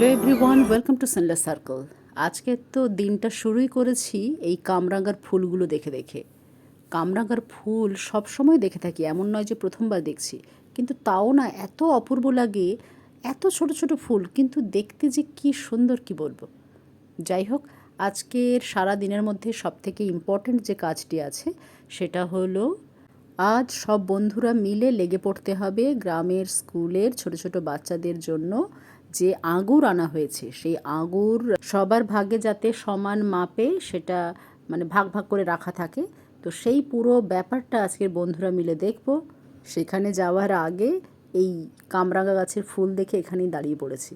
Hello everyone welcome to sunless circle আজকে তো দিনটা শুরুই করেছি এই কামরাঙ্গার ফুলগুলো দেখে দেখে। কামরাঙ্গার ফুল সব সময় দেখে থাকি, এমন নয় যে প্রথমবার দেখছি। কিন্তু তাও না এত অপূর্ব লাগে, এত ছোট ছোট ফুল, কিন্তু দেখতে যে কি সুন্দর কি বলব। যাই হোক, আজকের সারা দিনের মধ্যে সবথেকে ইম্পর্ট্যান্ট যে কাজটি আছে, সেটা হলো আজ সব বন্ধুরা মিলে লেগে পড়তে হবে গ্রামের স্কুলের ছোট ছোট বাচ্চাদের জন্য যে আঙুর আনা হয়েছে, সেই আঙুর সবার ভাগে যাতে সমান মাপে সেটা মানে ভাগ ভাগ করে রাখা থাকে। তো সেই পুরো ব্যাপারটা আজকের বন্ধুরা মিলে দেখব। সেখানে যাওয়ার আগে এই কামরাঙা গাছের ফুল দেখে এখানেই দাঁড়িয়ে পড়েছি।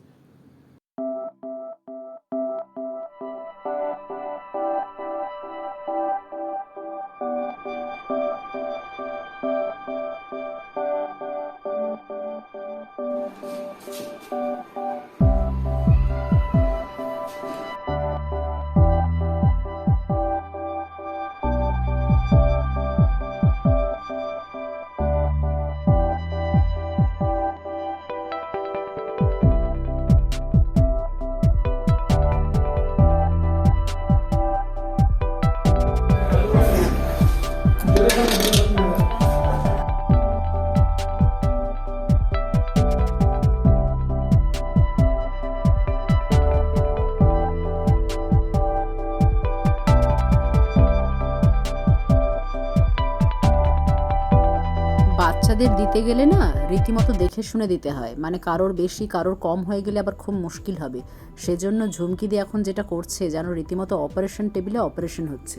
বাচ্চাদের দিতে গেলে না রীতিমতো দেখে শুনে দিতে হয়। মানে কারোর বেশি, কারোর কম হয়ে গেলে আবার খুব মুশকিল হবে। সেজন্য ঝুমকি দিয়ে এখন যেটা করছে, যেন রীতিমতো অপারেশন টেবিলে অপারেশন হচ্ছে।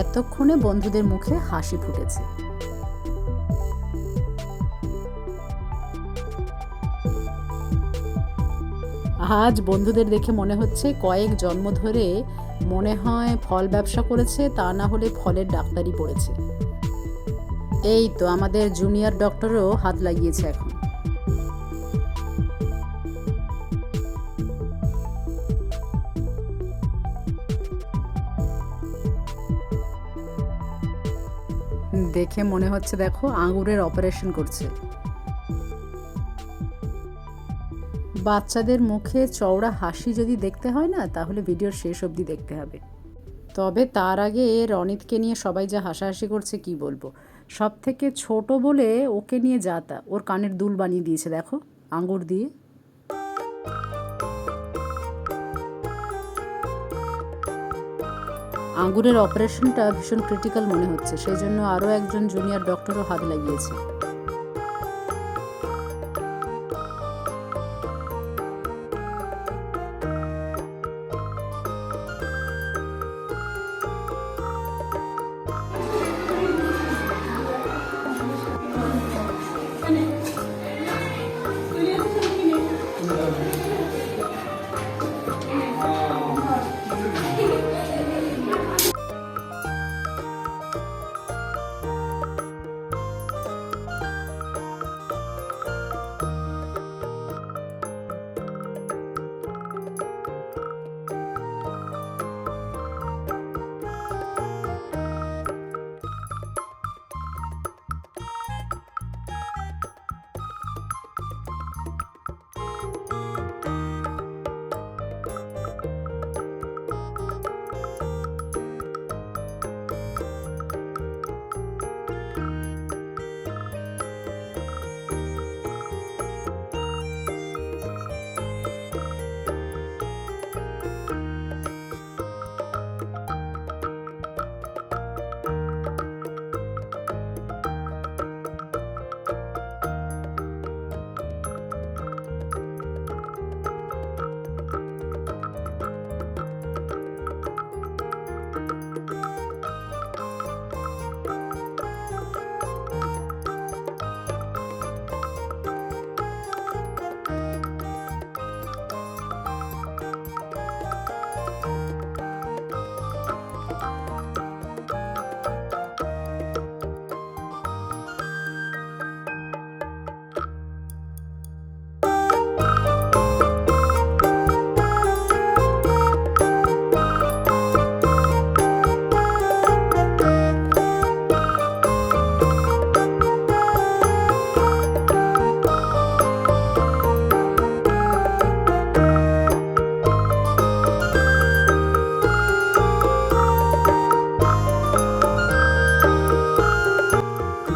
এতক্ষণে বন্ধুদের মুখে হাসি ফুটেছে। আজ বন্ধুদের দেখে মনে হচ্ছে কয়েক জন্ম ধরে মনে হয় ফল ব্যবসা করেছে, তা না হলে ফলের ডাক্তারি পড়েছে। এই তো আমাদের জুনিয়র ডক্টরও হাত লাগিয়েছে এখন। দেখে মনে হচ্ছে দেখো আঙুরের অপারেশন করছে। বাচ্চাদের মুখে চওড়া হাসি যদি দেখতে হয় না, তাহলে ভিডিওর শেষ অবধি দেখতে হবে। তবে তার আগে এ রনিতকে নিয়ে সবাই যা হাসাহাসি করছে কি বলব? সব থেকে ছোট বলে ওকে নিয়ে যাতা ওর কানের দুল বানিয়ে দিয়েছে, দেখো আঙ্গুর দিয়ে। আঙ্গুরের অপারেশনটা ভীষণ ক্রিটিক্যাল মনে হচ্ছে, সেই জন্য আরও একজন জুনিয়র ডক্টরও হাত লাগিয়েছে।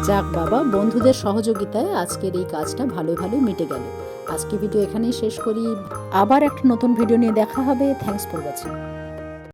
যাক বাবা, বন্ধুদের সহযোগিতায় আজকের এই কাজটা ভালো ভালোই মিটে গেল। আজকে ভিডিও এখানেই শেষ করি। আবার একটা নতুন ভিডিও নিয়ে দেখা হবে। Thanks for watching